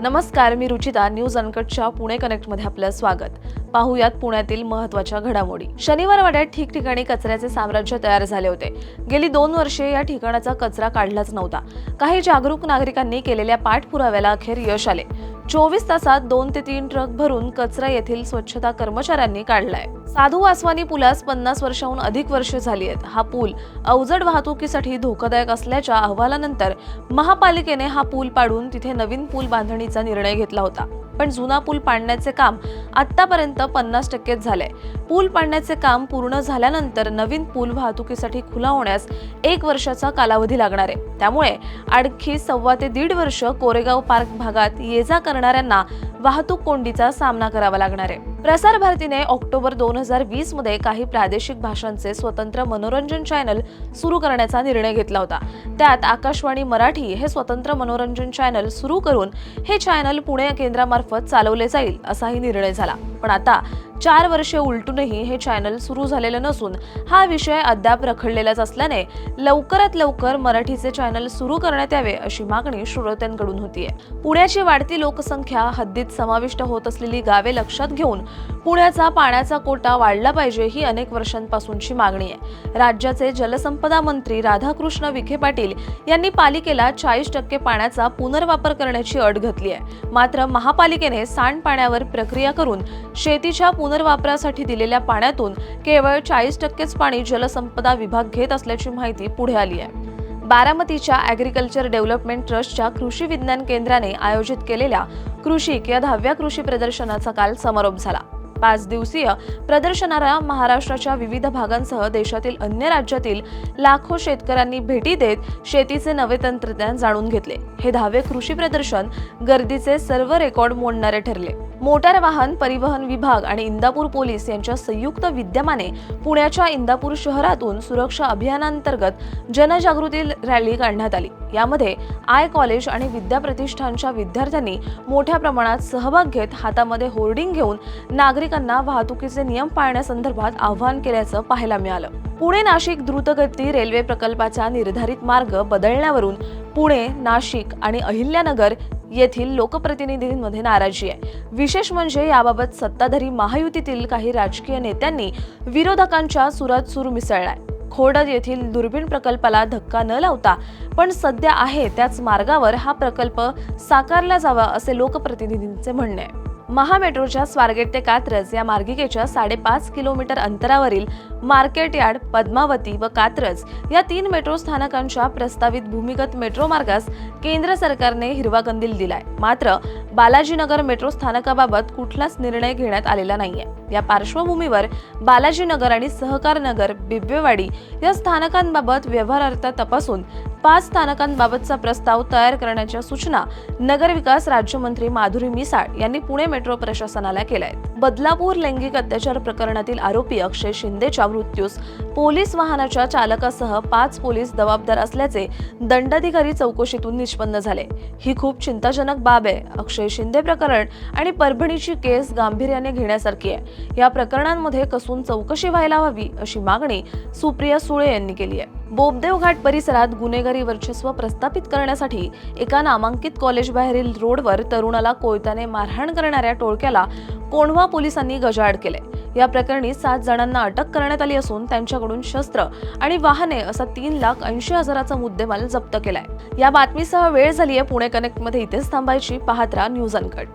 नमस्कार मी रुचिता न्यूज अनकटच्या पुणे कनेक्टमध्ये आपलं स्वागत. पाहुयात पुण्यातील महत्त्वाच्या घडामोडी. शनिवार वाड्यात ठिकठिकाणी कचऱ्याचे साम्राज्य तयार झाले होते. गेली दोन वर्षे या ठिकाणाचा कचरा काढलाच नव्हता. काही जागरूक नागरिकांनी केलेल्या पाठपुराव्याला अखेर यश आले. चोवीस तासात दोन ते तीन ट्रक भरून कचरा येथील स्वच्छता कर्मचाऱ्यांनी काढलाय. साधू वासवानी पुलास पन्नास वर्षाहून अधिक वर्षे झाली आहेत. हा पूल अवजड वाहतुकीसाठी धोकादायक असल्याच्या अहवालानंतर महापालिकेने हा पूल पाडून तिथे नवीन पूल बांधणीचा निर्णय घेतला होता. पण जुना पूल पाडण्याचे काम आतापर्यंत पन्नास टक्केच झाले पूल पाडण्याचे काम पूर्ण झाल्यानंतर नवीन पूल वाहतुकीसाठी खुला होण्यास एक वर्षाचा कालावधी लागणार आहे. त्यामुळे आणखी सव्वा ते दीड वर्ष कोरेगाव पार्क भागात ये जा करणाऱ्यांना वाहतूक कोंडीचा सामना करावा लागणार आहे. प्रसार भारतीने ऑक्टोबर दोन हजार वीसमध्ये काही प्रादेशिक भाषांचे स्वतंत्र मनोरंजन चॅनल सुरू करण्याचा निर्णय घेतला होता. त्यात आकाशवाणी मराठी हे स्वतंत्र मनोरंजन चॅनल सुरू करून हे चॅनल पुणे केंद्रामार्फत चालवले जाईल असाही निर्णय झाला. पण आता चार वर्षे उलटूनही हे चॅनल सुरू झालेलं नसून हा विषय अद्याप रखडलेलाच असल्याने लवकरात लवकर मराठीचे चॅनल सुरू करण्यात यावे अशी मागणी श्रोत्यांकडून होतीये. पुण्याची वाढती लोकसंख्या हद्दीत समाविष्ट होत असलेली गावे लक्षात घेऊन पुण्याचा पाण्याचा कोटा वाढला पाहिजे ही अनेक वर्षांपासूनची मागणी आहे. राज्याचे जलसंपदा मंत्री राधाकृष्ण विखे पाटील यांनी पालिकेला चाळीस टक्के पाण्याचा पुनर्वापर करण्याची अट घातली आहे. मात्र महापालिकेने सांडपाण्यावर प्रक्रिया करून शेतीच्या पुनर्वापरासाठी दिलेल्या पाण्यातून केवळ चाळीस टक्केच पाणी जलसंपदा विभाग घेत असल्याची माहिती पुढे आली आहे. बारामतीच्या ॲग्रिकल्चर डेव्हलपमेंट ट्रस्टच्या कृषी विज्ञान केंद्राने आयोजित केलेल्या कृषिक या दहाव्या कृषी प्रदर्शनाचा काल समारोप झाला. पाच दिवसीय प्रदर्शनाला महाराष्ट्राच्या विविध भागांसह देशातील अन्य राज्यातील लाखो शेतकऱ्यांनी भेटी देत शेतीचे नवे तंत्रज्ञान जाणून घेतले. हे दहावे कृषी प्रदर्शन गर्दीचे सर्व रेकॉर्ड मोडणारे ठरले. मोटार वाहन परिवहन विभाग आणि इंदापूर पोलीस यांच्या संयुक्त विद्यमाने पुण्याच्या इंदापूर शहरातून सुरक्षा अभियानांतर्गत जनजागृती रॅली काढण्यात आली. यामध्ये आय कॉलेज आणि विद्या प्रतिष्ठानच्या विद्यार्थ्यांनी मोठ्या प्रमाणात सहभाग घेत हातामध्ये होर्डिंग घेऊन नागरिकांना वाहतुकीचे नियम पाळण्यासंदर्भात आवाहन केल्याचं पाहायला मिळालं. पुणे नाशिक द्रुतगती रेल्वे प्रकल्पाचा निर्धारित मार्ग बदलण्यावरून पुणे नाशिक आणि अहिल्यानगर येथील लोकप्रतिनिधींमध्ये नाराजी आहे. विशेष म्हणजे याबाबत सत्ताधारी महायुतीतील काही राजकीय नेत्यांनी विरोधकांच्या सुरात सूर मिसळलाय. खोडद येथील दुर्बीण प्रकल्पाला धक्का न लावता पण सध्या आहे त्याच मार्गावर हा प्रकल्प साकारला जावा असे लोकप्रतिनिधींचे म्हणणे. आहे महामेट्रोच्या स्वारगेट ते कात्रज या मार्गिकेच्या साडेपाच किलोमीटर अंतरावरील मार्केट यार्ड पद्मावती व कात्रज या तीन मेट्रो स्थानकांच्या प्रस्तावित भूमिगत मेट्रो मार्गास केंद्र सरकारने हिरवा कंदील दिलाय. मात्र बालाजीनगर मेट्रो स्थानकाबाबत कुठलाच निर्णय घेण्यात आलेला नाहीये. या पार्श्वभूमीवर बालाजीनगर आणि सहकार नगर बिब्वेवाडी या स्थानकांबाबत व्यवहारार्थ तपासून पाच स्थानकांबाबतचा प्रस्ताव तयार करण्याच्या सूचना नगरविकास राज्यमंत्री माधुरी मिसाळ यांनी पुणे मेट्रो प्रशासनाला केल्या आहेत. बदलापूर लैंगिक अत्याचार प्रकरणातील आरोपी अक्षय शिंदेच्या मृत्यूस पोलीस वाहनाच्या चालकासह पाच पोलीस जबाबदार असल्याचे दंडाधिकारी चौकशीतून निष्पन्न झाले. ही खूप चिंताजनक बाब आहे. अक्षय शिंदे प्रकरण आणि परभणीची केस गांभीर्याने घेण्यासारखी आहे. या प्रकरणांमध्ये कसून चौकशी व्हायला हवी अशी मागणी सुप्रिया सुळे यांनी केली आहे. बोबदेव घाट परिसरात गुन्हेगारी वर्चस्व प्रस्थापित करण्यासाठी एका नामांकित कॉलेज बाहेरील रोडवर तरुणाला कोयत्याने मारहाण करणाऱ्या टोळक्याला कोंढवा पोलिसांनी गजाआड केले. या प्रकरणी सात जणांना अटक करण्यात आली असून त्यांच्याकडून शस्त्र आणि वाहने असा तीन लाख ऐंशी हजाराचा मुद्देमाल जप्त केलाय. या बातमीसह वेळ झालीय पुणे कनेक्टमध्ये इथेच थांबायची पाहत्रा न्यूज अनकट.